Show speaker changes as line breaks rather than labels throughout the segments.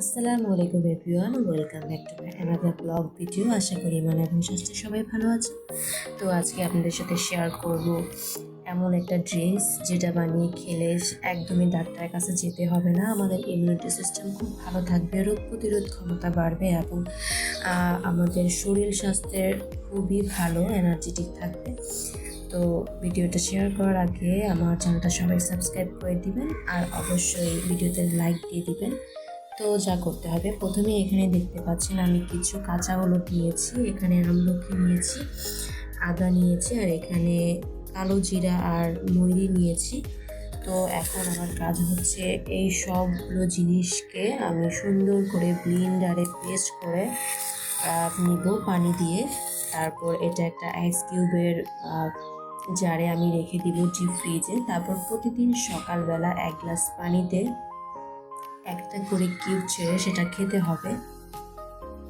আসসালামু আলাইকুম everyone, welcome back to my another blog video আশা করি মানে এখন স্বাস্থ্য সবাই ভালো আছে তো আজকে আপনাদের সাথে শেয়ার করব এমন একটা ড্রেস যেটা বানিয়ে খেলে একদমই ডাক্তারের কাছে যেতে হবে না। আমাদের ইমিউনিটি সিস্টেম খুব ভালো থাকবে, রোগ প্রতিরোধ ক্ষমতা বাড়বে এবং আমাদের শরীর স্বাস্থ্যের খুবই ভালো এনার্জেটিক থাকবে। তো ভিডিওটা শেয়ার করার আগে আমার চ্যানেলটা সবাই সাবস্ক্রাইব করে দিবেন আর অবশ্যই ভিডিওতে লাইক দিয়ে দিবেন। তো যা করতে হবে। প্রথমে এখানে দেখতে পাচ্ছেন আমি কিছু কাঁচা হলুদ নিয়েছি এখানে আমলকি নিয়েছি, আদা নিয়েছি, আর এখানে কালো জিরা আর ময়ূরি নিয়েছি। তো এখন আমার কাজ হচ্ছে এই সবগুলো জিনিসকে আমি সুন্দর করে ব্লিন্ডারে পেস্ট করে নিব পানি দিয়ে। তারপর এটা একটা আইস কিউবের জারে আমি রেখে দিব ডিপ ফ্রিজে তারপর প্রতিদিন সকালবেলা এক গ্লাস পানিতে একটা করে কিউব ছেড়ে সেটা খেতে হবে।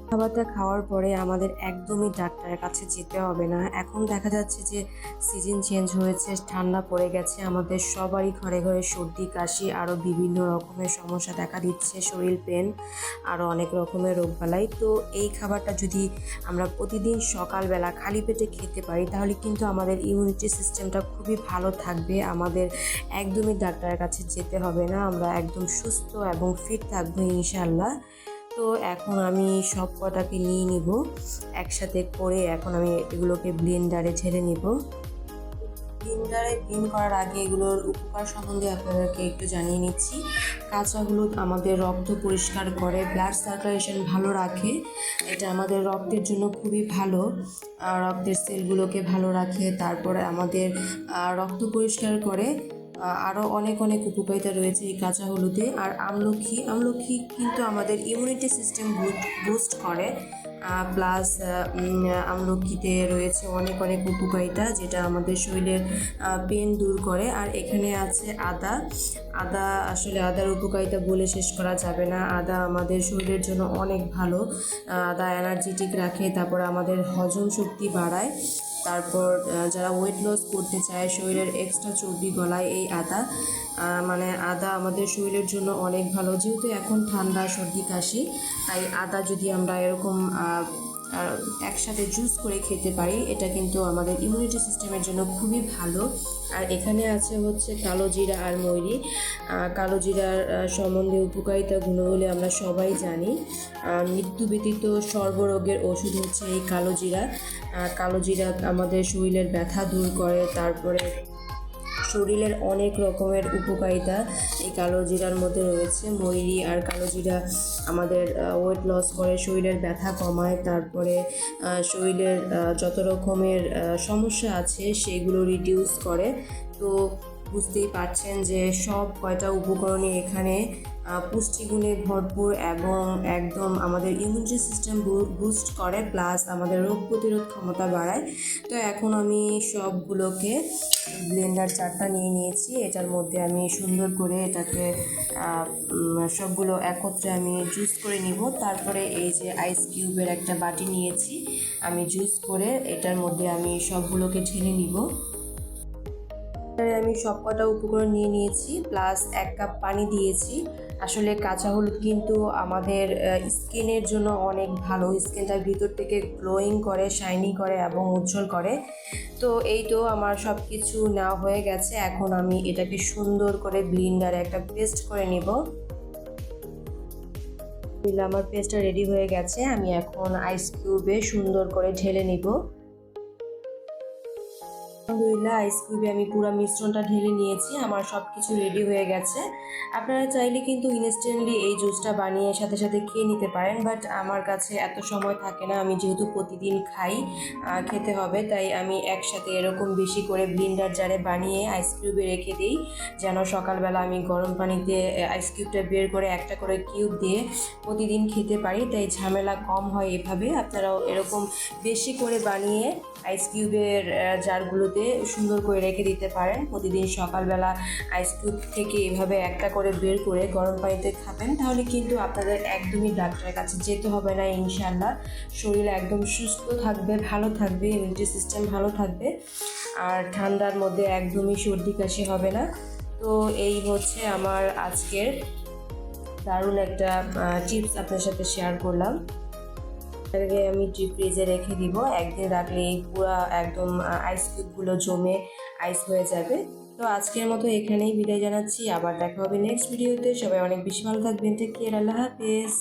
খাবারটা খাওয়ার পরে আমাদের একদমই ডাক্তারের কাছে যেতে হবে না। এখন দেখা যাচ্ছে যে সিজন চেঞ্জ হয়েছে, ঠান্ডা পড়ে গেছে, আমাদের সবারই ঘরে ঘরে সর্দি, কাশি আরও বিভিন্ন রকমের সমস্যা দেখা দিচ্ছে, শরীর পেন আরও অনেক রকমের রোগবালাই। তো এই খাবারটা যদি আমরা প্রতিদিন সকালবেলা খালি পেটে খেতে পারি, তাহলে কিন্তু আমাদের ইমিউনিটি সিস্টেমটা খুবই ভালো থাকবে। আমাদের একদমই ডাক্তারের কাছে যেতে হবে না। আমরা একদম সুস্থ এবং ফিট থাকব ইনশাল্লাহ তো এখন আমি সব কটাকে নিয়ে নিব। একসাথে করে এখন আমি এগুলোকে ব্লেন্ডারে ছেড়ে নিব। ব্লেন্ডারে ব্লেন্ড করার আগে এগুলোর উপকার সম্বন্ধে আপনাদেরকে একটু জানিয়ে নিচ্ছি। কাঁচা হলুদ আমাদের রক্ত পরিষ্কার করে ব্লাড সার্কুলেশন ভালো রাখে। এটা আমাদের রক্তের জন্য খুবই ভালো। রক্তের সেলগুলোকে ভালো রাখে, তারপরে আমাদের রক্ত পরিষ্কার করে আরও অনেক অনেক উপকারিতা রয়েছে এই কাঁচা হলুদে। আর আমলকি আমলকি কিন্তু আমাদের ইমিউনিটি সিস্টেম বুস্ট করে। প্লাস আমলকিতে রয়েছে অনেক অনেক উপকারিতা যেটা আমাদের শরীরের পেন দূর করে। আর এখানে আছে আদা। আদা আসলে আদার উপকারিতা বলে শেষ করা যাবে না। আদা আমাদের শরীরের জন্য অনেক ভালো। আদা এনার্জেটিক রাখে, তারপর আমাদের হজম শক্তি বাড়ায়। তারপর যারা ওয়েট লস করতে চায়, শরীরের এক্সট্রা চর্বি, গলায় এই আদা মানে আদা আমাদের শরীরের জন্য অনেক ভালো। যেহেতু এখন ঠান্ডা, সর্দি, কাশি, তাই আদা যদি আমরা এরকম একসাথে জুস করে খেতে পারি, এটা কিন্তু আমাদের ইমিউনিটি সিস্টেমের জন্য খুবই ভালো। আর এখানে আছে হচ্ছে কালো জিরা আর ময়ূরি। কালো জিরার সম্বন্ধে উপকারিতা গুণগুলি আমরা সবাই জানি। মৃত্যু ব্যতীত সর্বরোগের ওষুধ হচ্ছে এই কালো জিরা। কালো জিরা আমাদের শরীরের ব্যথা দূর করে, তারপরে শরীরের অনেক রকমের উপকারিতা এই কালো জিরার মধ্যে রয়েছে। ময়ূরি আর কালো জিরা আমাদের ওয়েট লস করে, শরীরের ব্যথা কমায়, তারপরে শরীরের যত রকমের সমস্যা আছে সেগুলো রিডিউস করে। তো বুঝতেই পারছেন যে সব কয়টা উপকরণই এখানে পুষ্টিগুণে ভরপুর এবং একদম আমাদের ইমিউনিটি সিস্টেম বুস্ট করে প্লাস আমাদের রোগ প্রতিরোধ ক্ষমতা বাড়ায়। তো এখন আমি সবগুলোকে ব্লেন্ডার চারটা নিয়ে নিয়েছি। এটার মধ্যে আমি সুন্দর করে এটাকে সবগুলো একত্রে আমি জুস করে নিব। তারপরে এই যে আইস কিউবের একটা বাটি নিয়েছি। আমি জুস করে এটার মধ্যে আমি সবগুলোকে ঢেলে নিব। এবারে আমি সব কটা উপকরণ নিয়ে নিয়েছি প্লাস এক কাপ পানি দিয়েছি। আসলে কাঁচা হলুদ কিন্তু আমাদের স্কিনের জন্য অনেক ভালো। স্কিনটা ভিতর থেকে গ্লোয়িং করে শাইনি করে এবং উজ্জ্বল করে। তো এই তো আমার সব কিছু নেওয়া হয়ে গেছে। এখন আমি এটাকে সুন্দর করে ব্লিন্ডারে একটা পেস্ট করে নিব। আমার পেস্টটা রেডি হয়ে গেছে। আমি এখন আইস কিউবে সুন্দর করে ঢেলে নিব। আলহামদুলিল্লাহ আইস কিউবে আমি পুরো মিশ্রণটা ঢেলে নিয়েছি, আমার সব কিছু রেডি হয়ে গেছে। আপনারা চাইলে কিন্তু ইনস্ট্যান্টলি এই জুসটা বানিয়ে সাথে সাথে খেয়ে নিতে পারেন বাট আমার কাছে এত সময় থাকে না, আমি যেহেতু প্রতিদিন খাই খেতে হবে, তাই আমি একসাথে এরকম বেশি করে ব্লিন্ডার জারে বানিয়ে আইস কিউবে রেখে দিই, যেন সকালবেলা আমি গরম পানিতে আইস কিউবটা বের করে একটা করে কিউব দিয়ে প্রতিদিন খেতে পারি, তাই ঝামেলা কম হয় এভাবে। আপনারাও এরকম বেশি করে বানিয়ে আইস কিউবের জারগুলোতে সুন্দর করে রেখে দিতে পারেন। প্রতিদিন সকালবেলা আইস কিউব থেকে এভাবে একটা করে বের করে গরম পানিতে খাবেন। তাহলে কিন্তু আপনাদের একদমই ডাক্তারের কাছে যেতে হবে না ইনশাল্লাহ শরীর একদম সুস্থ থাকবে, ভালো থাকবে ইমিউনিটি সিস্টেম ভালো থাকবে। আর ঠান্ডার মধ্যে একদমই সর্দি কাশি হবে না। তো এই হচ্ছে আমার আজকের দারুণ একটা টিপস আপনার সাথে শেয়ার করলাম। এটাকে আমি ডিপ ফ্রিজে রেখে দিব। একদিন রাখলে এই পুরো একদম আইস কিউবগুলো জমে আইস হয়ে যাবে। তো আজকের মতো এখানেই বিদায় জানাচ্ছি। আবার দেখা হবে নেক্সট ভিডিওতে সবাই অনেক বেশি ভালো থাকবেন। টেক কেয়ার আল্লাহ হাফেজ।